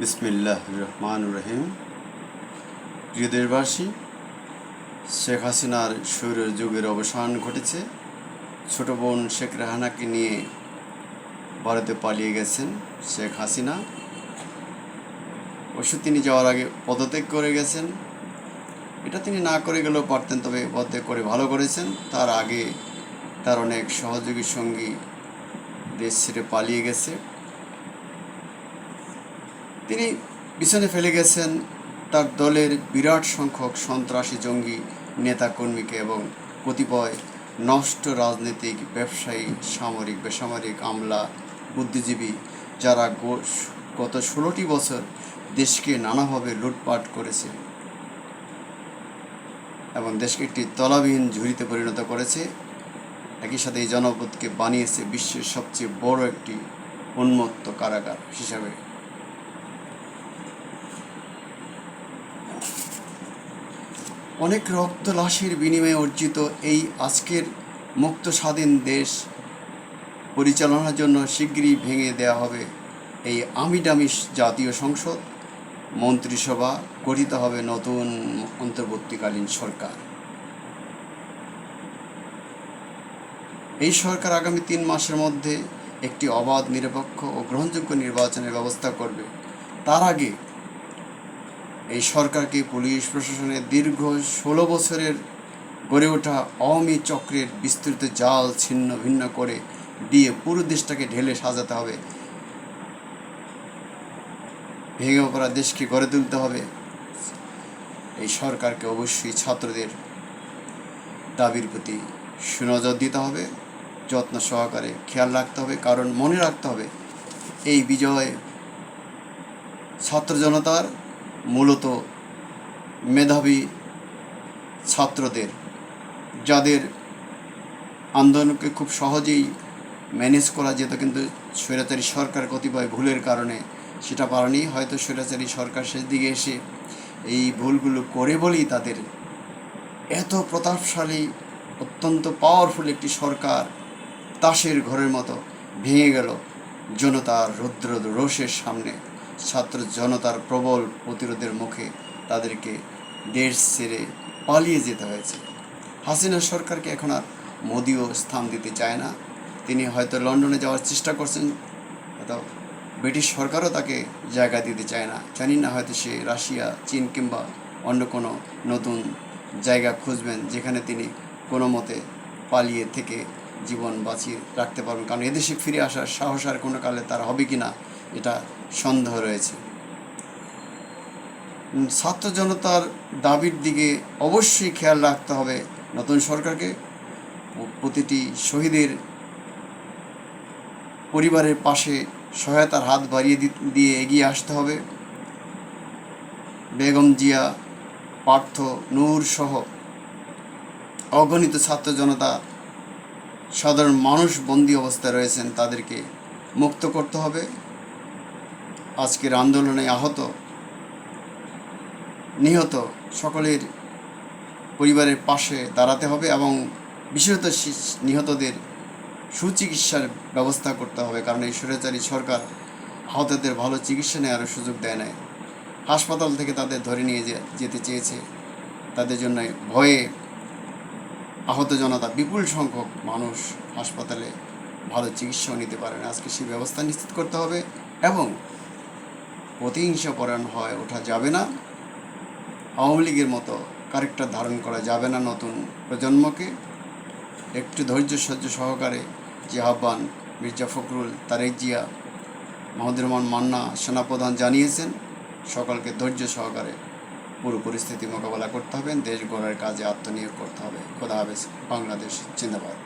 বিসমিল্লাহ রহমান রহিম প্রিয় দেশবাসী, শেখ হাসিনার শৈরের যুগের অবসান ঘটেছে। ছোট বোন শেখ রেহানাকে নিয়ে ভারতে পালিয়ে গেছেন শেখ হাসিনা। অবশ্য তিনি যাওয়ার আগে পদত্যাগ করে গেছেন। এটা তিনি না করে গেলেও পারতেন, তবে পদত্যাগ করে ভালো করেছেন। তার আগে তার অনেক সহযোগী সঙ্গী দেশ ছেড়ে পালিয়ে গেছে। তিনি পিছনে ফেলে গেছেন তার দলের বিরাট সংখ্যক সন্ত্রাসী জঙ্গি, নেতাকর্মীকে এবং কতিপয় নষ্ট রাজনৈতিক, ব্যবসায়ী, সামরিক, বেসামরিক আমলা, বুদ্ধিজীবী যারা গত ষোলোটি বছর দেশকে নানাভাবে লুটপাট করেছে এবং দেশকে একটি তলাবিহীন ঝুড়িতে পরিণত করেছে। একই সাথে এই জনপদকে বানিয়েছে বিশ্বের সবচেয়ে বড় একটি উন্মত্ত কারাগার হিসাবে। অনেক রক্ত লাশের বিনিময়ে অর্জিত এই আজকের মুক্ত স্বাধীন দেশ পরিচালনার জন্য শিগগিরই ভেঙে দেওয়া হবে এই আমিডামিস জাতীয় সংসদ। মন্ত্রিসভা গঠিত হবে নতুন অন্তর্বর্তীকালীন সরকার। এই সরকার আগামী তিন মাসের মধ্যে একটি অবাধ, নিরপেক্ষ ও গ্রহণযোগ্য নির্বাচনের ব্যবস্থা করবে। তার আগে এই সরকারকে পুলিশ প্রশাসনের দীর্ঘ ষোলো বছরের গড়ে ওঠা আওয়ামী চক্রের বিস্তৃত জাল ছিন্ন ভিন্ন করে দিয়ে পুরো দেশটাকে ঢেলে সাজাতে হবে। ভেঙে পড়া দেশকে গড়ে তুলতে হবে। এই সরকারকে অবশ্যই ছাত্রদের দাবির প্রতি সুনজর দিতে হবে, যত্ন সহকারে খেয়াল রাখতে হবে, কারণ মনে রাখতে হবে এই বিজয় ছাত্র জনতার মূলত মেধাবী ছাত্রদের, যাদের আন্দোলনকে খুব সহজেই ম্যানেজ করা যেত, কিন্তু স্বৈরাচারী সরকার কতিপয় ভুলের কারণে সেটা পারেনি। হয়তো স্বৈরাচারী সরকার শেষ দিকে এসে এই ভুলগুলো করে বলেই তাদের এত প্রতাপশালী, অত্যন্ত পাওয়ারফুল একটি সরকার তাসের ঘরের মতো ভেঙে গেল জনতার রৌদ্র রোষের সামনে। ছাত্র জনতার প্রবল প্রতিরোধের মুখে তাদেরকে দেশ ছেড়ে পালিয়ে যেতে হয়েছে। হাসিনা সরকারকে এখন আর মোদিও স্থান দিতে চায় না। তিনি হয়তো লন্ডনে যাওয়ার চেষ্টা করছেন, হয়তো ব্রিটিশ সরকারও তাকে জায়গা দিতে চায় না। জানি না হয়তো সে রাশিয়া, চীন কিংবা অন্য কোনো নতুন জায়গা খুঁজবেন যেখানে তিনি কোনো মতে পালিয়ে থেকে জীবন বাঁচিয়ে রাখতে পারবেন। কারণ এদেশে ফিরে আসার সাহস আর কোনো কালে তার হবে কি না এটা সন্দেহ রয়েছে। ছাত্র জনতার দাবির দিকে অবশ্যই খেয়াল রাখতে হবে নতুন সরকারকে। প্রতিটি শহীদের পরিবারের পাশে সহায়তার হাত বাড়িয়ে দিয়ে এগিয়ে আসতে হবে। বেগম জিয়া, পার্থ নূর সহ অগণিত ছাত্র জনতা, সাধারণ মানুষ বন্দি অবস্থায় রয়েছেন, তাদেরকে মুক্ত করতে হবে। আজকের আন্দোলনে আহত, নিহত সকলের পরিবারের পাশে দাঁড়াতে হবে এবং বিশেষত নিহতদের সুচিকিৎসার ব্যবস্থা করতে হবে। কারণ এই স্বৈরাচারী সরকার আহতদের ভালো চিকিৎসা নেওয়ার সুযোগ দেয় নাই। হাসপাতাল থেকে তাদের ধরে নিয়ে যেতে চেয়েছে। তাদের জন্য ভয়ে আহত জনতা, বিপুল সংখ্যক মানুষ হাসপাতালে ভালো চিকিৎসাও নিতে পারে না। আজকে সেই ব্যবস্থা নিশ্চিত করতে হবে এবং প্রতিহিংসা পরায়ণ হয়, ওঠা যাবে না। আওয়ামী লীগের মতো ক্যারেক্টার ধারণ করা যাবে না নতুন প্রজন্মকে। একটু ধৈর্য সহ্য সহকারে যে আহ্বান মির্জা ফখরুল, তারেক জিয়া রহমান মান্না সেনাপ্রধান জানিয়েছেন, সকলকে ধৈর্য সহকারে পুরো পরিস্থিতি মোকাবেলা করতে হবে। দেশ গড়ার কাজে আত্মনিয়োগ করতে হবে। খোদা হাফেজ। বাংলাদেশ জিন্দাবাদ।